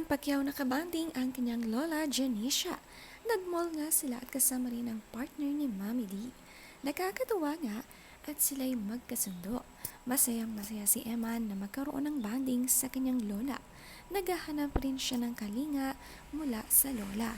Saan Pacquiao nakabanding ang kanyang lola Janisha. Nagmall nga sila at kasama rin ang partner ni Mami D. Nakakatuwa nga at sila'y magkasundo. Masayang masaya si Eman na magkaroon ng banding sa kanyang lola. Naghahanap rin siya ng kalinga mula sa lola.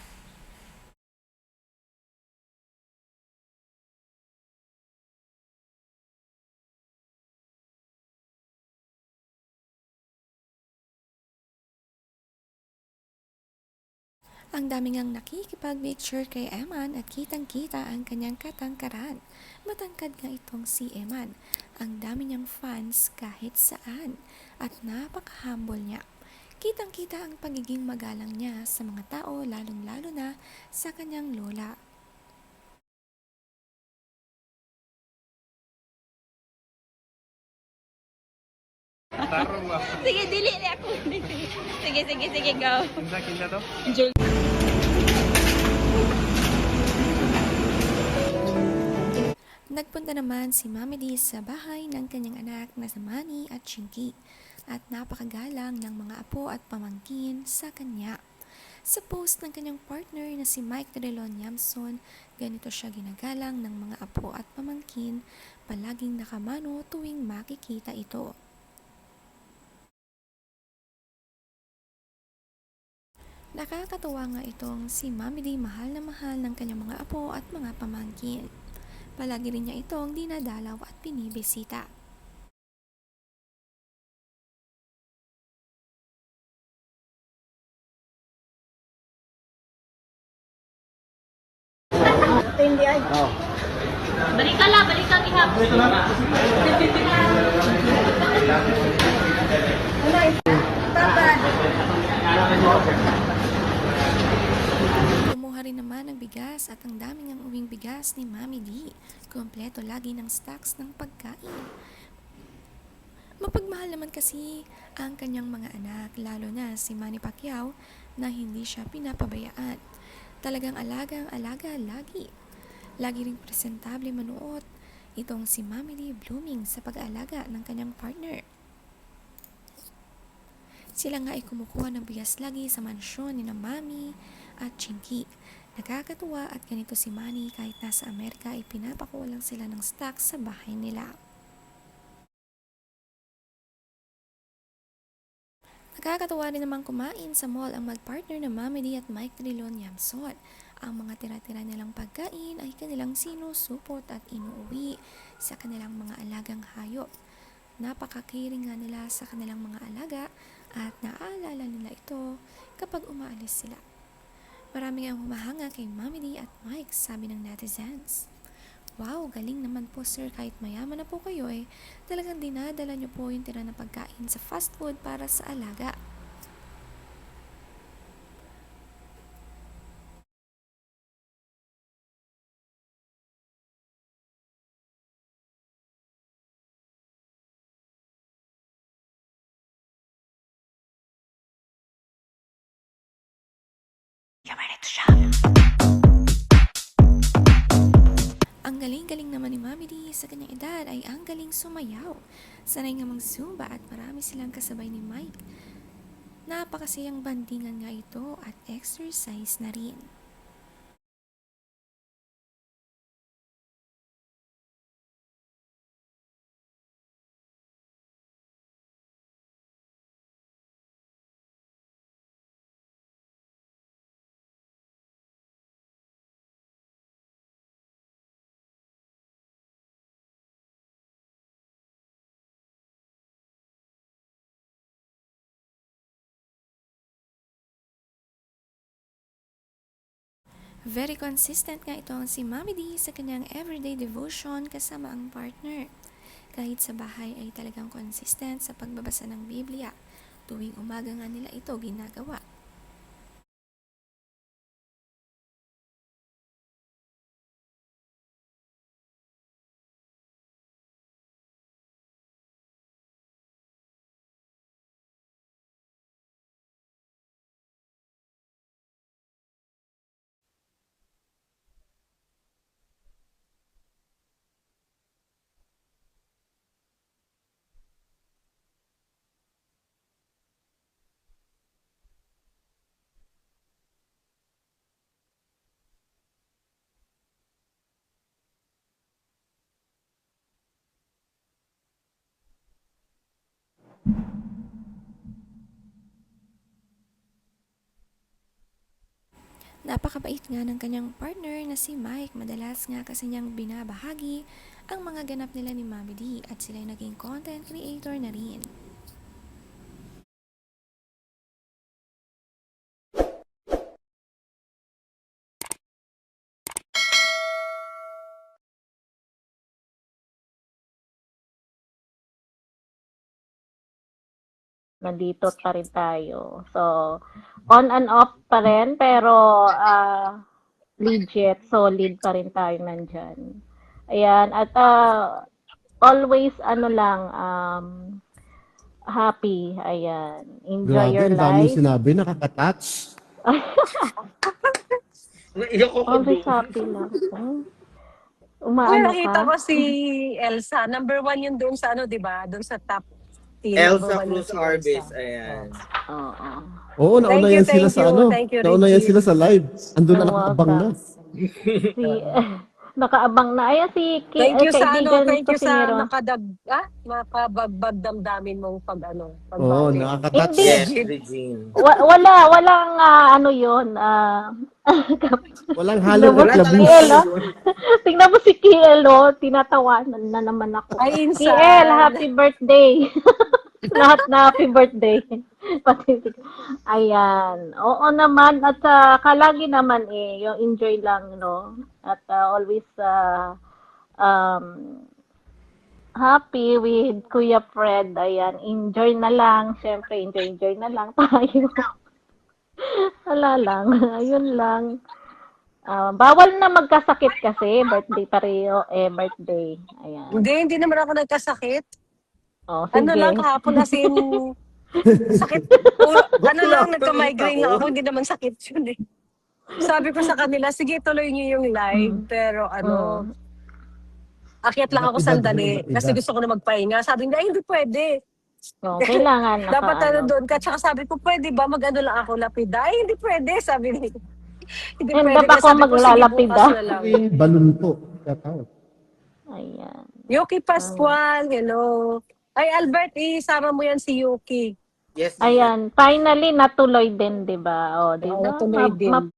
Ang dami ngang nakikipag-picture kay Eman at kitang-kita ang kanyang katangkaran. Matangkad nga itong si Eman. Ang dami niyang fans kahit saan at napaka-humble niya. Kitang-kita ang pagiging magalang niya sa mga tao lalong-lalo na sa kanyang lola. Sige, dili na ako. Sige, sige, sige, go. Kinsa kinsa to? Nagpunta naman si Mami D sa bahay ng kanyang anak na si Manny at Chinky at napakagalang ng mga apo at pamangkin sa kanya. Sa post ng kanyang partner na si Mike Trelon Yamson, ganito siya ginagalang ng mga apo at pamangkin, palaging nakamano tuwing makikita ito. Nakakatuwa nga itong si Mami D mahal na mahal ng kanyang mga apo at mga pamangkin. Palagi rin niya itong dinadalaw at binibisita. Balik ka lang, balik ka ihap. Kumuha rin naman ng bigas at ang daming ang uwing bigas ni Mami D. Kompleto lagi ng stocks ng pagkain. Mapagmahal naman kasi ang kanyang mga anak, lalo na si Manny Pacquiao na hindi siya pinapabayaan. Talagang alagang alaga lagi. Lagi ring presentable manuot itong si Mami D blooming sa pag-aalaga ng kanyang partner. Sila nga ay kumukuha ng bigas lagi sa mansyon ni na Mami at Chinky. Nakakatuwa at ganito si Manny kahit nasa Amerika ay pinapakuha lang sila ng stock sa bahay nila. Nakakatuwa rin naman kumain sa mall ang mag-partner na Mami D at Mike Trilon Yamson. Ang mga tira-tira nilang pagkain ay kanilang sinusupot at inuuwi sa kanilang mga alagang hayop. Napakakiring nga nila sa kanilang mga alaga at naaalala nila ito kapag umaalis sila. Marami ang humahanga kay Mami D at Mike, sabi ng netizens. Wow, galing naman po sir kahit mayaman na po kayo eh. Talagang dinadala niyo po yung tira na pagkain sa fast food para sa alaga. Ang galing-galing naman ni Mami D sa kanyang edad ay ang galing sumayaw. Sanay nga mag-zumba at marami silang kasabay ni Mike. Napakasayang bandingan nga ito at exercise na rin. Very consistent nga itong si Mami D sa kanyang everyday devotion kasama ang partner. Kahit sa bahay ay talagang consistent sa pagbabasa ng Biblia. Tuwing umaga nga nila ito ginagawa. Napakabait nga ng kanyang partner na si Mike. Madalas nga kasi niyang binabahagi ang mga ganap nila ni Mami D at sila'y naging content creator na rin. Nandito pa rin tayo. So, on and off pa rin, pero ah, legit, solid pa rin tayo nandyan. Ayan, at ah, always, ano lang, um, happy. Ayan. Enjoy Grabe, your ang daming life. sinabi, nakaka-touch. Always happy lang. Umaano nakita ko si Elsa. Number one yun doon sa ano, di ba? Doon sa top 10. Elsa Cruz Arbis, ayan. Oo. Oo, nauna Thank you, yan sila thank sa you, ano. thank you, nauna yan Richie. sila sa live. Andun na You're nakabang na. Si, nakaabang na. Ayan si Ki, Thank you eh, sa ano, thank you sa Nero. nakadag, ah, makabagbag damdamin mong pag ano, pag Oo, nakaka-touch. Hindi. Yes, Regine. Wa- wala, walang ah, ano yun. ah, Walang halong Wala at talaga. Kiel, oh. Tingnan mo si Kiel, oh. Tinatawanan na naman ako. Ay, insan. Kiel, happy birthday. Lahat na happy birthday. Pati si- Ayan. Oo naman. At uh, kalagi naman eh, yung enjoy lang, no? At ah, always uh, um, happy with Kuya Fred. Ayan. Enjoy na lang. Siyempre, enjoy, enjoy na lang tayo. Wala lang. Ayun lang. Ah, bawal na magkasakit kasi birthday pareho eh birthday. Ayan. Hindi, hindi naman ako nagkasakit. Oh, sige. Ano lang kahapon as in, sakit. O, ano lang, nagka-migraine lang ako. Hindi naman sakit yun eh. Sabi ko sa kanila, sige tuloy niyo yung live. Pero ano, akyat lang ako sandali. Kasi gusto ko na magpahinga. Sabi nila, ay hindi pwede. Oh, kailangan naka, Dapat ano doon ka. Tsaka sabi ko, pwede ba mag-ano lang ako lapida? Ay, hindi pwede. Sabi nila. hindi pwede. ba Kaya ako sabi ko, sige, maglalapida? bukas na lang. Yung balon po. Ayan. Yuki Pascual, hello. Ay, Albert, isama mo yan si Yuki. Yes, Ayan, finally natuloy din, 'di ba? Oh, 'di ba? natuloy din.